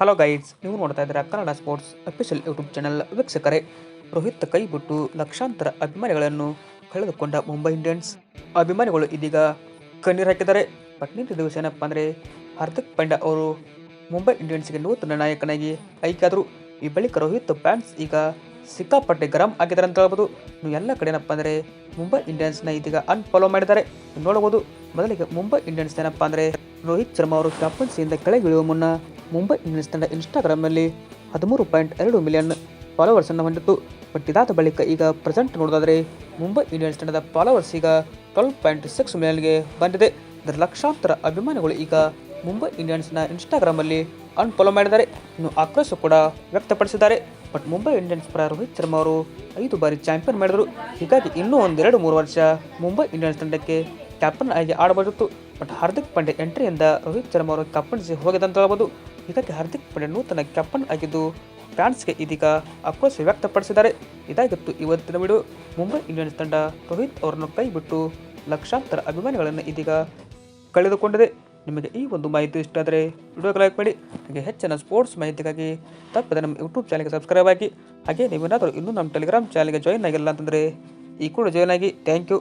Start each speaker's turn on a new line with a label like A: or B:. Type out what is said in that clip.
A: Hello guides ನೀವು ನೋಡ್ತಾ ಇದ್ದೀರಾ Kannada sports official YouTube channel ವೀಕ್ಷಕರೇ. ರೋಹಿತ್ ಕೈ ಬಿಟ್ಟು ಲಕ್ಷಾಂತರ ಅಭಿಮಾನಿಗಳನ್ನು ಕಳೆದುಕೊಂಡ ಮುಂಬೈ ಇಂಡಿಯನ್ಸ್ ಅಭಿಮಾನಿಗಳು ಇದೀಗ ಕಣ್ಣೀರು ಹಾಕಿದ್ದಾರೆ. ಬಟ್ ನಿಂತ ದಿವಸ ಏನಪ್ಪ ಅಂದರೆ ಹಾರ್ದಿಕ್ ಪಾಂಡ್ಯ ಅವರು ಮುಂಬೈ ಇಂಡಿಯನ್ಸ್ಗೆ ನೂತನ ನಾಯಕನಾಗಿ ಆಯ್ಕೆಯಾದರು. ಈ ಬಳಿಕ ರೋಹಿತ್ ಫ್ಯಾನ್ಸ್ ಈಗ ಸಿಕ್ಕಾಪಟ್ಟೆ ಗರಂ ಆಗಿದ್ದಾರೆ ಅಂತ ಹೇಳ್ಬೋದು. ನೀವು ಎಲ್ಲ ಕಡೆ ಏನಪ್ಪ ಅಂದರೆ ಮುಂಬೈ ಇಂಡಿಯನ್ಸ್ನ ಇದೀಗ ಅನ್ಫಾಲೋ ಮಾಡಿದ್ದಾರೆ. ನೋಡಬಹುದು ಮೊದಲಿಗೆ ಮುಂಬೈ ಇಂಡಿಯನ್ಸ್ ಏನಪ್ಪ ಅಂದರೆ ರೋಹಿತ್ ಶರ್ಮಾ ಅವರು ಕ್ಯಾಪ್ಟನ್ಸಿಯಿಂದ ಕೆಳಗಿಳಿಯುವ ಮುನ್ನ ಮುಂಬೈ ಇಂಡಿಯನ್ಸ್ ತಂಡ ಇನ್ಸ್ಟಾಗ್ರಾಮ್ನಲ್ಲಿ ಹದಿಮೂರು ಪಾಯಿಂಟ್ ಎರಡು ಮಿಲಿಯನ್ ಫಾಲೋವರ್ಸನ್ನು ಹೊಂದಿತ್ತು. ಬಟ್ ಇದಾದ ಬಳಿಕ ಈಗ ಪ್ರೆಸೆಂಟ್ ನೋಡೋದಾದರೆ ಮುಂಬೈ ಇಂಡಿಯನ್ಸ್ ತಂಡದ ಫಾಲೋವರ್ಸ್ ಈಗ ಟ್ವೆಲ್ ಪಾಯಿಂಟ್ ಸಿಕ್ಸ್ ಮಿಲಿಯನ್ಗೆ ಬಂದಿದೆ. ಇದರ ಲಕ್ಷಾಂತರ ಅಭಿಮಾನಿಗಳು ಈಗ ಮುಂಬೈ ಇಂಡಿಯನ್ಸ್ನ ಇನ್ಸ್ಟಾಗ್ರಾಮಲ್ಲಿ ಅನ್ಫಾಲೋ ಮಾಡಿದ್ದಾರೆ. ಇನ್ನು ಆಕ್ರೋಶ ಕೂಡ ವ್ಯಕ್ತಪಡಿಸಿದ್ದಾರೆ. ಬಟ್ ಮುಂಬೈ ಇಂಡಿಯನ್ಸ್ ಪರ ರೋಹಿತ್ ಶರ್ಮಾ ಅವರು ಐದು ಬಾರಿ ಚಾಂಪಿಯನ್ ಮಾಡಿದರು. ಹೀಗಾಗಿ ಇನ್ನೂ ಒಂದೆರಡು ಮೂರು ವರ್ಷ ಮುಂಬೈ ಇಂಡಿಯನ್ಸ್ ತಂಡಕ್ಕೆ ಕ್ಯಾಪ್ಟನ್ ಆಗಿ ಆಡಬಹುದಿತ್ತು ಬಟ್ ಹಾರ್ದಿಕ್ ಪಾಂಡೆ ಎಂಟ್ರಿಯಿಂದ ರೋಹಿತ್ ಶರ್ಮಾ ಅವರು ಕ್ಯಾಪ್ಟನ್ಸಿ ಹೋಗಿದಂತ ಹೇಳ್ಬೋದು ಹೀಗಾಗಿ ಹಾರ್ದಿಕ್ ಪಾಂಡ್ಯ ನೂತನ ಕ್ಯಾಪ್ಟನ್ ಆಗಿದ್ದು ಫ್ಯಾನ್ಸ್ಗೆ ಇದೀಗ ಆಕ್ರೋಶ ವ್ಯಕ್ತಪಡಿಸಿದ್ದಾರೆ. ಇದಾಗಿತ್ತು ಇವತ್ತಿನ ವಿಡಿಯೋ ಮುಂಬೈ ಇಂಡಿಯನ್ಸ್ ತಂಡ ರೋಹಿತ್ ಅವರನ್ನು ಕೈ ಬಿಟ್ಟು ಲಕ್ಷಾಂತರ ಅಭಿಮಾನಿಗಳನ್ನು ಇದೀಗ ಕಳೆದುಕೊಂಡಿದೆ. ನಿಮಗೆ ಈ ಒಂದು ಮಾಹಿತಿ ಇಷ್ಟ ಆದರೆ ವಿಡಿಯೋಗೆ ಲೈಕ್ ಮಾಡಿ, ಹಾಗೆ ಹೆಚ್ಚಿನ ಸ್ಪೋರ್ಟ್ಸ್ ಮಾಹಿತಿಗಾಗಿ ತಪ್ಪದೆ ನಮ್ಮ ಯೂಟ್ಯೂಬ್ ಚಾನಲ್ಗೆ ಸಬ್ಸ್ಕ್ರೈಬ್ ಆಗಿ. ಹಾಗೆ ನೀವೇನಾದರೂ ಇನ್ನೂ ನಮ್ಮ ಟೆಲಿಗ್ರಾಮ್ ಚಾನಲ್ಗೆ ಜಾಯಿನ್ ಆಗಿಲ್ಲ ಅಂತಂದರೆ ಈ ಕೂಡ ಜಾಯ್ನ್ ಆಗಿ. Thank you.